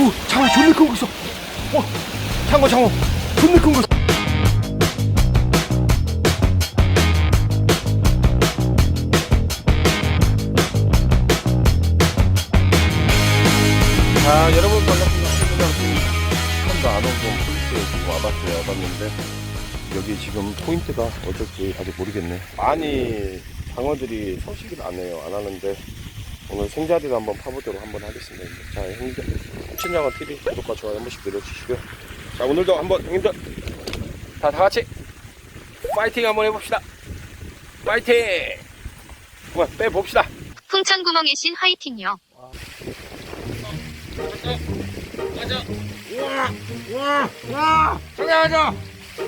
오, 장어 존나 큰거 있어. 어, 장어, 장어. 존나 큰 거. 있어. 자, 여러분 반갑습니다. 한번도 안 오고 포인트에 지금 와봤어요. 와봤는데 여기 지금 포인트가 어쩔지 아직 모르겠네. 많이 장어들이 서식을 안 해요. 안 하는데 오늘 생자리를 한번 파보도록 한번 하겠습니다. 자, 형님들 신장어 TV 구독과 좋아요 한 번씩 눌러주시고요. 자, 오늘도 한번 형님들 다, 다 같이 파이팅 한번 해봅시다. 파이팅! 한번 빼봅시다. 풍천구멍의 신 화이팅요. 와, 와, 와, 가자, 가자.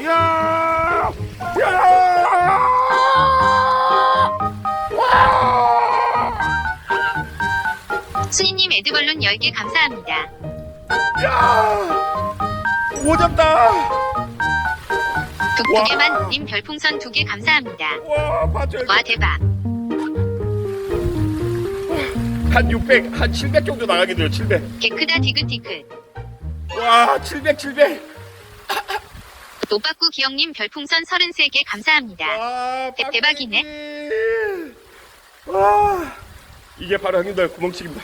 이야, 이야. 순이님 에드벌룬 10개 감사합니다. 야! 오졌다! 북두개만 님 별풍선 2개 감사합니다. 와, 봐줘. 와 대박. 한 600, 한 700 정도 나가게 돼요, 700. 개크다 디귿디귿. 와, 700, 700. 노빠꾸 기영님 별풍선 33개 감사합니다. 와, 대- 대박이네. 빡빡이. 와, 이게 바로 형님들 구멍치기입니다.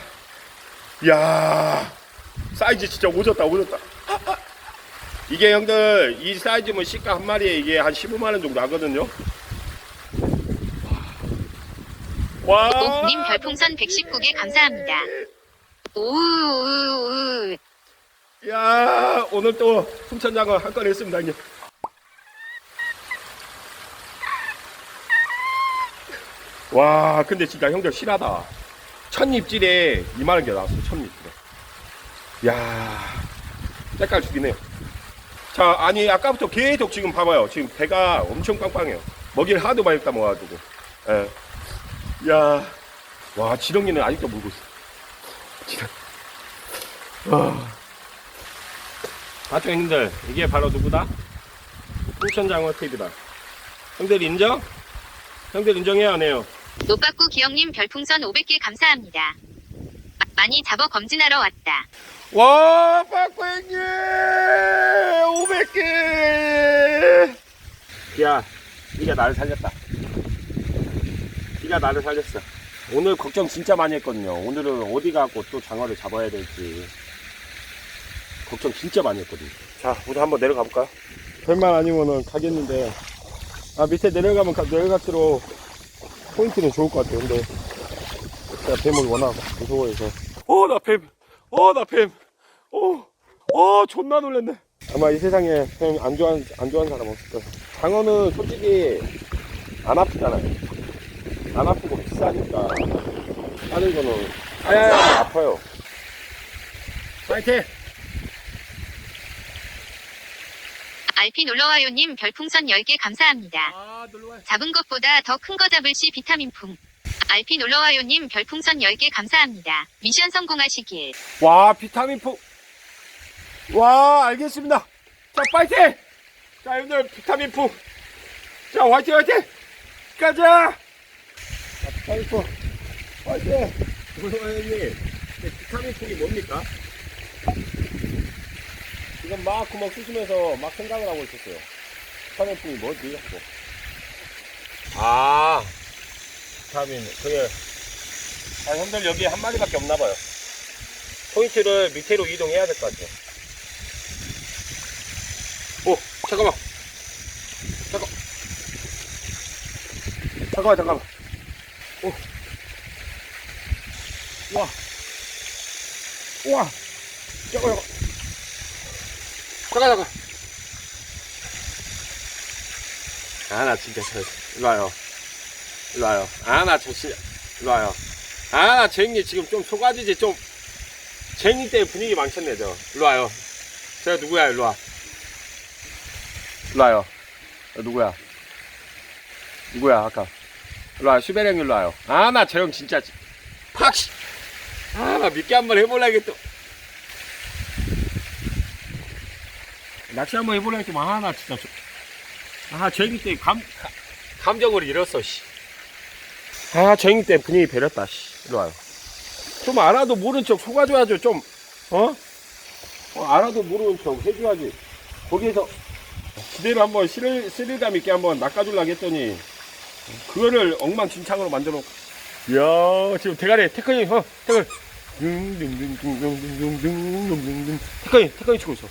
이야, 사이즈 진짜 오졌다, 오졌다. 이게 형들, 이 사이즈면 시가 한 마리에 이게 한 15만원 정도 하거든요. 와. 님 별풍선 119개 감사합니다. 오우우우. 야 오늘 또 풍천장어 한 건 했습니다 형님 와 근데 진짜 형들 실하다 첫 입질에 이만한 게 나왔어 첫 입질에. 야 색깔 죽이네요. 자 아니 아까부터 계속 지금 봐봐요. 지금 배가 엄청 빵빵해요. 먹이를 하도 많이 따먹어가지고. 예. 야 와 지렁이는 아직도 물고 있어. 지렁 와. 맞죠 형님들 이게 바로 누구다? 풍천장어 TV다. 형들 인정? 형들 인정해요 안 해요? 노빠꾸 기영님 별풍선 500개 감사합니다. 마- 많이 잡어 검진하러 왔다. 와 빠꾸 형님 500개. 야 네가 나를 살렸다. 네가 나를 살렸어. 오늘 걱정 진짜 많이 했거든요. 오늘은 어디 가고 또 장어를 잡아야 될지. 걱정 진짜 많이 했거든요. 자 우리 한번 내려가 볼까요? 별만 아니면은 가겠는데. 아 밑에 내려가면 가- 내려갈수록 포인트는 좋을 것 같아요 근데 제가 뱀을 워낙 무서워해서 어 나 뱀! 어 나 뱀! 어! 어 존나 놀랬네 아마 이 세상에 뱀 안 좋아하는 안 좋아하는 사람 없을 거야 장어는 솔직히 안 아프잖아요 안 아프고 비싸니까 하는 거는 하야야 아파요 파이팅! 알피 놀러와요님 별풍선 10개 감사합니다. 잡은 것보다 더 큰 거 잡을 시 비타민풍. 알피 놀러와요님 별풍선 10개 감사합니다. 미션 성공하시길. 와 비타민 포. 와 알겠습니다. 자 파이팅. 자 여러분들 비타민 포. 자 화이팅 화이팅. 가자. 자 비타민 포. 화이팅. 물론님 비타민 폭이 뭡니까? 지금 막 구멍 쑤시면서 막 생각을 하고 있었어요. 비타민 폭이 뭐지? 하고. 아 비타민 그게 아 형들 여기 한 마리밖에 없나 봐요. 포인트를 밑으로 이동해야 될 것 같아요. 오, 잠깐만. 잠깐. 잠깐만, 잠깐만. 오. 우와. 우와. 잠깐, 잠깐. 잠깐, 잠깐. 아, 나 진짜 저, 일로 와요. 일로 와요. 아, 나 저, 진짜, 일로 와요. 아, 나 쟁이 지금 좀 속아지지, 좀. 쟁이 때문에 분위기 망쳤네, 저. 일로 와요. 저 누구야, 일로 와. 일로 와요. 어, 누구야? 누구야, 아까. 일로 와요. 슈베랭 일로 와요. 아, 나 저형 진짜. 팍! 씨. 아, 나 믿게 한번 해보려겠다. 낚시 한번 해보려겠지만, 아, 나 진짜. 저- 아, 쟁이 때 감, 가- 감정을 잃었어, 씨. 아, 쟁이 때 분위기 배렸다, 씨. 일로 와요. 좀 알아도 모른 척 속아줘야죠, 좀. 어? 어, 알아도 모르는 척 해줘야지. 거기에서 기대를 한번 스릴, 스릴감 있게 한번 낚아주려고 했더니 그거를 엉망진창으로 만들어. 이야, 지금 대가리, 태클이, 어, 태클. 둥둥둥둥둥둥둥둥둥. 태클이, 태클이 치고 있어.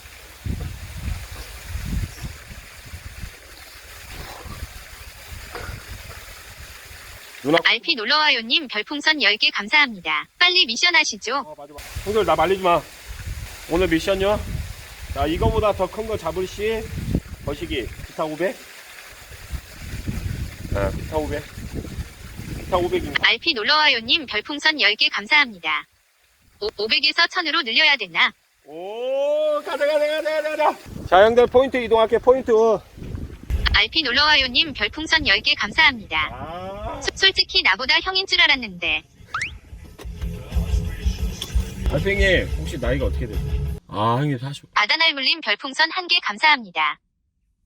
누나 RP 놀러와요님 별풍선 10개 감사합니다. 빨리 미션 하시죠. 어. 형들 나 말리지 마. 오늘 미션요. 자, 이거보다 더 큰 거 잡을 시 거시기 기타 500. 아, 기타 500. 기타 500입니다. RP 놀러와요님 별풍선 10개 감사합니다. 500에서 1000으로 늘려야 되나? 오, 가자, 가자, 가자, 가자, 가자. 자, 형들 포인트 이동할게, 포인트. RP 놀러와요님 별풍선 10개 감사합니다. 아, 소- 솔직히 나보다 형인 줄 알았는데 선생님, 혹시 나이가 어떻게 되세요? 아, 형님 40. 아다날물님 별풍선 1개 감사합니다.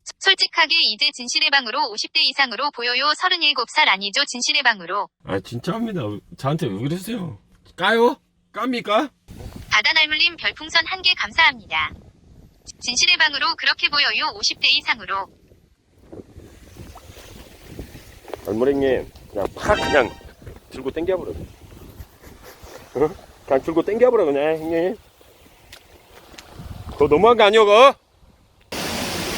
소- 솔직하게 이제 진실의 방으로 50대 이상으로 보여요. 37살 아니죠 진실의 방으로. 아, 진짜입니다. 저한테 왜 그러세요? 까요? 깝니까? 아다날물님 별풍선 1개 감사합니다. 진실의 방으로 그렇게 보여요. 50대 이상으로. 얼무랭님, 그냥 팍 그냥 들고 땡겨버려. 어? 그냥 들고 땡겨버려, 그냥, 형님. 그거 너무한 거 아니오, 그거?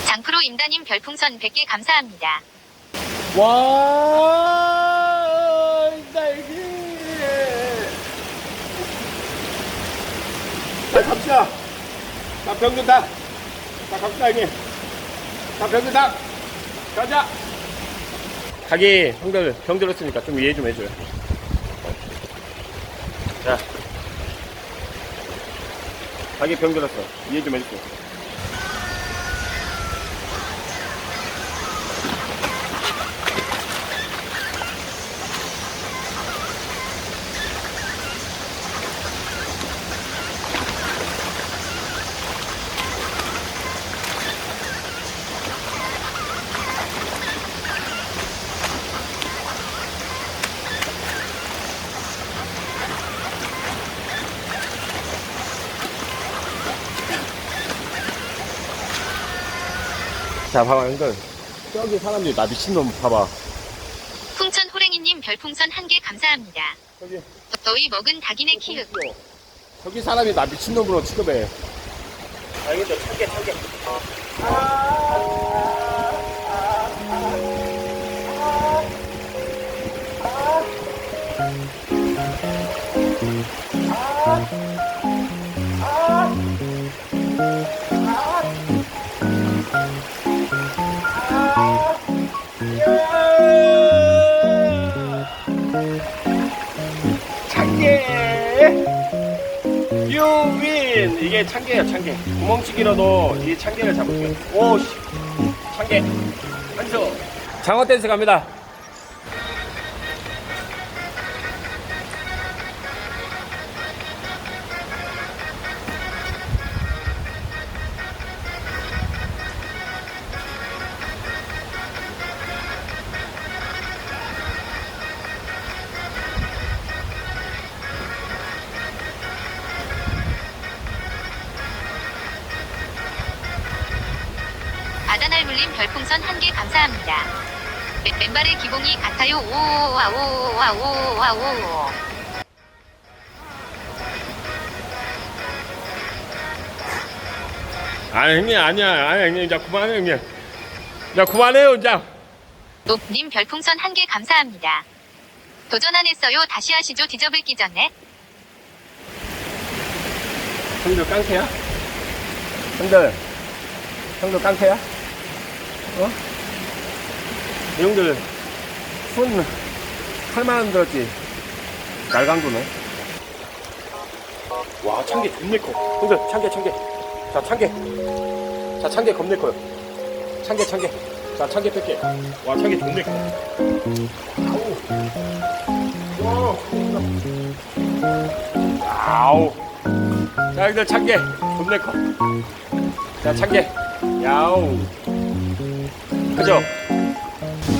장프로 임다님 별풍선 100개 감사합니다. 와, 딸기. 자, 갑시다. 자, 병든 다. 자, 갑시다, 형님. 자, 병든 다. 가자. 가기, 형들 병 들었으니까 좀 이해 좀 해줘요. 자. 가기 병 들었어. 이해 좀 해주세요. 자, 봐봐, 형들. 저기 사람들이 나 미친놈 봐봐. 풍천 호랭이님 별풍선 1개 감사합니다. 저기. 너희 먹은 닭이네 키읔. 저기 사람이 나 미친놈으로 취급해. 알겠어, 참게, 참게. 참 이게 참게예요, 참게. 구멍치기로도 이 참게를 잡을게요. 오, 씨. 참게. 한수. 장어 댄스 갑니다. 별풍선 1개 감사합니다. 맨- 맨발의 기봉이 같아요. 오와오와오와오와오. 아니, 형님, 아니야. 아니, 형님, 이제 그만해, 형님. 자, 그만해요, 이제. 님 별풍선 1개 감사합니다. 도전 안 했어요. 다시 하시죠. 뒤져블기 전에. 형들 깡패야? 형들, 형들 깡패야? 어? 이 형들, 손, 팔만 원 들었지? 날강도네. 와, 참게 존내 커. 형들, 참게, 참게. 자, 참게. 자, 참게 겁내 커요. 참게, 참게. 자, 참게 뺄게. 와, 참게 존내 커. 아우. 와, 아우. 자, 형들 참게. 존내 커. 자, 참게. 야우. 그죠?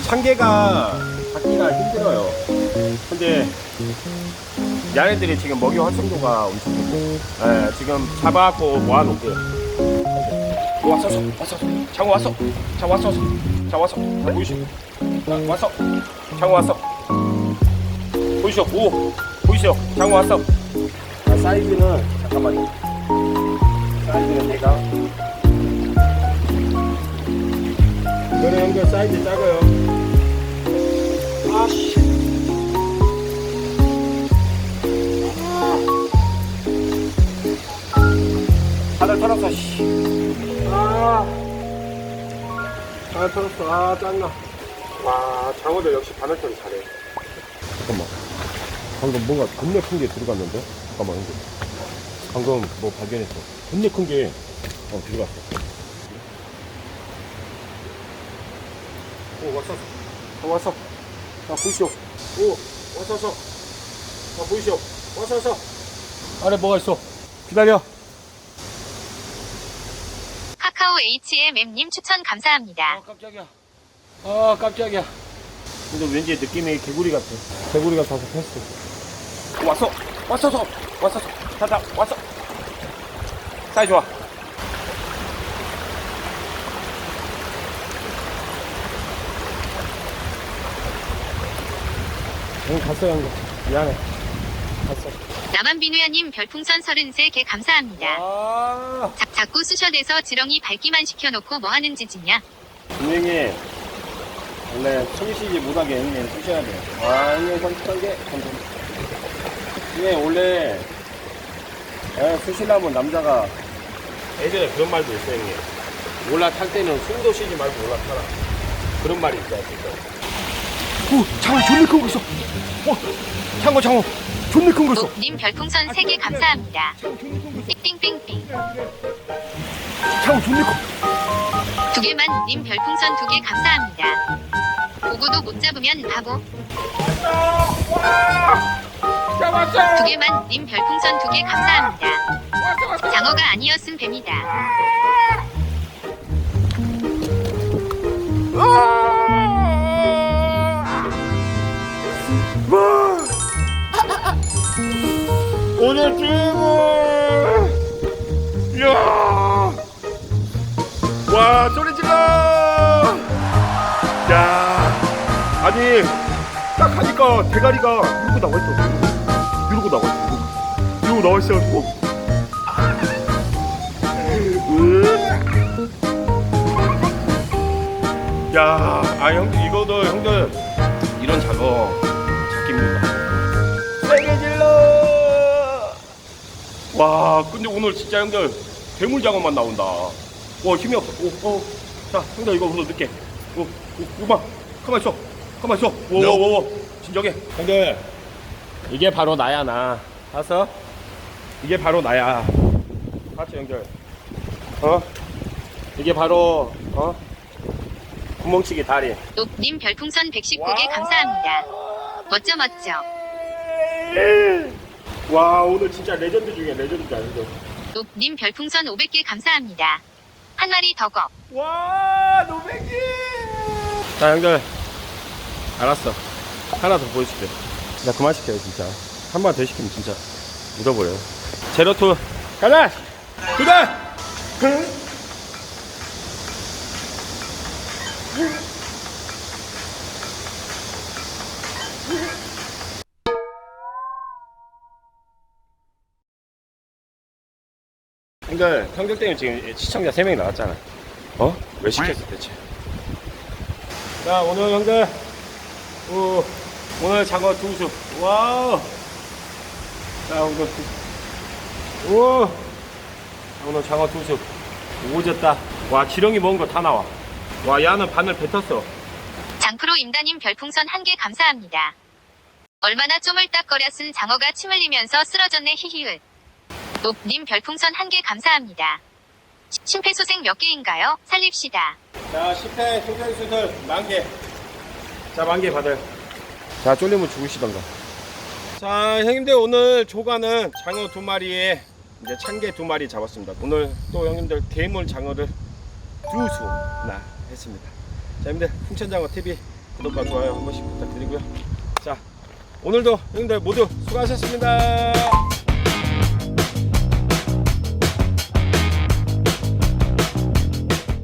참게가 잡기가 힘들어요. 근데 얘네들이 지금 먹이 활성도가 엄청 좋고 예, 지금 잡아갖고 모아놓을게요. 왔어 왔어 장어 왔어 장어 왔어 장어 왔어 자, 왔어 장어 왔어 보이시오 오 보이시오 장어 왔어 자, 사이즈는 잠깐만요. 사이즈는 내가 이거는 형들 사이즈 작아요. 아씨. 바닥 털었어 씨. 아. 바닥 털었어. 아 짠나. 와 장어들 역시 바늘털이 잘해. 잠깐만. 방금 뭔가 겁내 큰게 들어갔는데? 잠깐만 형들. 방금 뭐 발견했어. 겁내 큰게 어, 들어갔어 오 왔어 어, 왔어. 자 보이시오. 오 왔어 왔어. 자 보이시오. 왔어 왔어. 아래 뭐가 있어? 기다려. 카카오 HMM님 추천 감사합니다. 아 깜짝이야. 아 깜짝이야. 근데 왠지 느낌이 개구리 같아. 개구리 같아서 패스. 왔어. 왔어서. 왔어서. 자자 왔어. 사이 좋아 응 갔어 형님 미안해 갔어 나만 비누야님 별풍선 33개 감사합니다. 아 자, 자꾸 쑤셔대서 지렁이 밟기만 시켜놓고 뭐 하는 짓이냐? 분명히 원래 숨 쉬지 못하게 형님 쑤셔야 돼요. 아, 형님 감사합니다. 형님 원래 에, 쑤시려면 남자가 예전에 그런 말도 있어요 형님. 올라탈 때는 숨도 쉬지 말고 올라타라. 그런 말이 있어요 진짜. 오, 장어 존나 큰거 있어. 어, 장어 장어 존나 큰거 있어. 님 별풍선 3개 감사합니다. 띵띵띵띵. 장어 존나 커. 두 개만 님 별풍선 두개 감사합니다. 보고도 못 잡으면 바보. 잡았어. 두 개만 님 별풍선 두개 감사합니다. 장어가 아니었음 뱀이다. 오늘 최고! 이야! 와, 소리 질러! 야, 아니, 딱 하니까 대가리가 이러고 나와 있어. 이러고 나와 있어. 이러고 나와 있어가지고. 으. 야, 아, 형들, 이거도 형들, 이런 작업 잡깁니다. 와, 근데 오늘 진짜 형들 괴물 작업만 나온다. 와, 힘이 없어. 오, 오. 자, 형들 이거 우선 넣게. 오, 오, 오마. 가만 있어. 가만 있어. 오, 오, 오, 오. 진정해. 형들, 이게 바로 나야, 나. 알았어? 이게 바로 나야. 알았지, 형들? 어? 이게 바로, 어? 구멍치기 다리. 높님 별풍선 119개 감사합니다. 멋져 멋져. 와, 오늘 진짜 레전드 중에 레전드다, 이거. 높님 별풍선 500개 감사합니다. 한 마리 더 거. 와 노백이! 자 형들. 알았어. 하나 더 보여줄게. 나 그만 시켜요 진짜. 한 번 더 시키면 진짜 묻어버려요. 제로투. 가자! 그 다 형들 형들 때문에 지금 시청자 3명이 나왔잖아. 어? 왜 시켰어 대체? 자 오늘 형들. 오, 오늘 장어 두수. 와우. 자 오늘 두, 오. 자, 오늘 장어 두수. 오졌다. 와 지렁이 먹은 거 다 나와. 와 야는 바늘 뱉었어. 장프로 임다님 별풍선 한 개 감사합니다. 얼마나 쪼물딱거려 쓴 장어가 침 흘리면서 쓰러졌네 히히을. 높님 별풍선 한 개 감사합니다. 시- 심폐소생 몇 개인가요? 살립시다. 자 10회 소생수들 만개. 자 만개 받아요. 자 쫄리면 죽으시던가. 자 형님들 오늘 조가는 장어 두 마리에 이제 참개 두 마리 잡았습니다. 오늘 또 형님들 괴물 장어를 두 수나 했습니다. 자 형님들 풍천장어 TV 구독과 좋아요 한 번씩 부탁드리고요. 자 오늘도 형님들 모두 수고하셨습니다